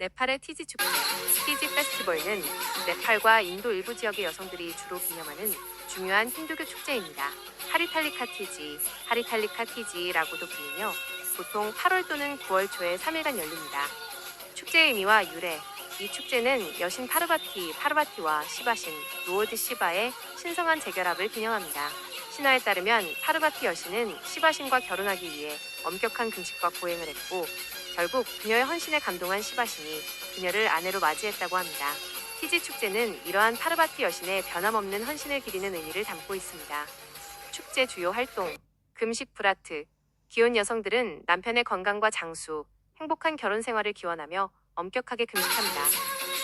네팔의 티지 축제, 티지 페스티벌은 네팔과 인도 일부 지역의 여성들이 주로 기념하는 중요한 힌두교 축제입니다. 하리탈리카 티지, 하리탈리카 티지라고도 불리며 보통 8월 또는 9월 초에 3일간 열립니다. 축제의 의미와 유래, 이 축제는 여신 파르바티, 파르바티와 시바신, 로드 시바의 신성한 재결합을 기념합니다. 신화에 따르면 파르바티 여신은 시바신과 결혼하기 위해 엄격한 금식과 보행을 했고 결국 그녀의 헌신에 감동한 시바신이 그녀를 아내로 맞이했다고 합니다. 티지 축제는 이러한 파르바티 여신의 변함없는 헌신을 기리는 의미를 담고 있습니다. 축제 주요 활동 금식 브라트 기혼 여성들은 남편의 건강과 장수, 행복한 결혼 생활을 기원하며 엄격하게 금식합니다.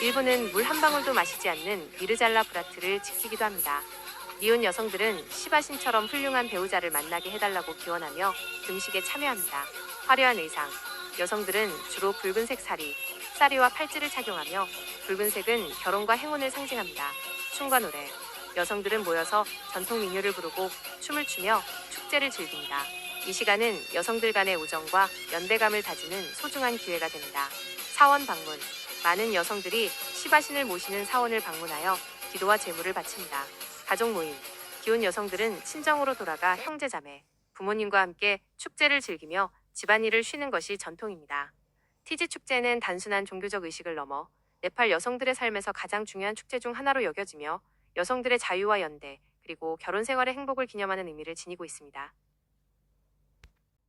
일부는 물 한 방울도 마시지 않는 미르잘라 브라트를 지키기도 합니다. 미혼 여성들은 시바신처럼 훌륭한 배우자를 만나게 해달라고 기원하며 금식에 참여합니다. 화려한 의상 여성들은 주로 붉은색 사리, 사리와 팔찌를 착용하며 붉은색은 결혼과 행운을 상징합니다. 춤과 노래 여성들은 모여서 전통 민요를 부르고 춤을 추며 축제를 즐깁니다. 이 시간은 여성들 간의 우정과 연대감을 다지는 소중한 기회가 됩니다. 사원 방문 많은 여성들이 시바신을 모시는 사원을 방문하여 기도와 제물을 바칩니다. 가족 모임 기혼 여성들은 친정으로 돌아가 형제자매, 부모님과 함께 축제를 즐기며 집안일을 쉬는 것이 전통입니다. 티지 축제는 단순한 종교적 의식을 넘어 네팔 여성들의 삶에서 가장 중요한 축제 중 하나로 여겨지며 여성들의 자유와 연대, 그리고 결혼 생활의 행복을 기념하는 의미를 지니고 있습니다.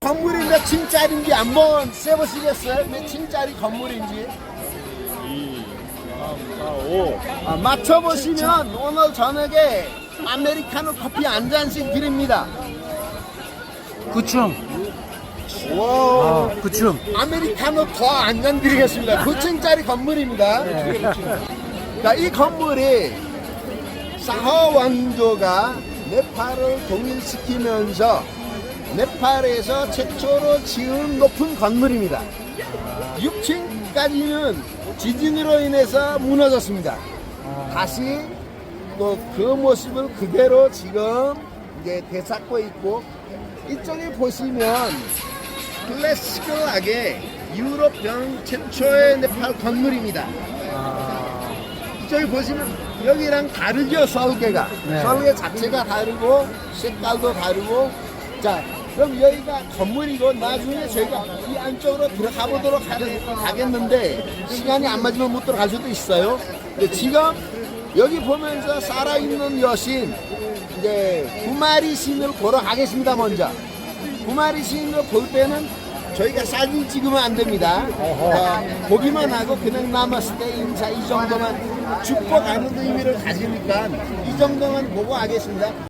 건물이 몇 층짜리인지 한번 세보시겠어요? 몇 층짜리 건물인지 2, 3, 4, 5. 아, 맞춰보시면 오늘 저녁에 아메리카노 커피 한 잔씩 드립니다 9층. 와 아, 9층. 아메리카노 더한잔 드리겠습니다. 9층짜리 건물입니다. 자, 이 건물이 사허 왕조가 네팔을 동일시키면서 네팔에서 최초로 지은 높은 건물입니다. 6층까지는 지진으로 인해서 무너졌습니다. 다시 또 그 모습을 그대로 지금 이제 되찾고 있고 이쪽에 보시면 클래시컬하게 유럽형 최초의 네팔 건물입니다. 이쪽에 보시면 여기랑 다르죠 설계가 네. 설계 자체가 다르고 색깔도 다르고 자 그럼 여기가 건물이고 나중에 저희가 이 안쪽으로 들어가 보도록 하겠는데 시간이 안 맞으면 못 들어갈 수도 있어요. 근데 지금 여기 보면서 살아있는 여신 이제 구마리 신을 보러 가겠습니다 먼저. 구마리 신을 볼 때는 저희가 사진 찍으면 안 됩니다. 자, 보기만 하고 그냥 남았을 때 인사 이 정도만 축복 하는 의미를 가지니까 이 정도만 보고 하겠습니다.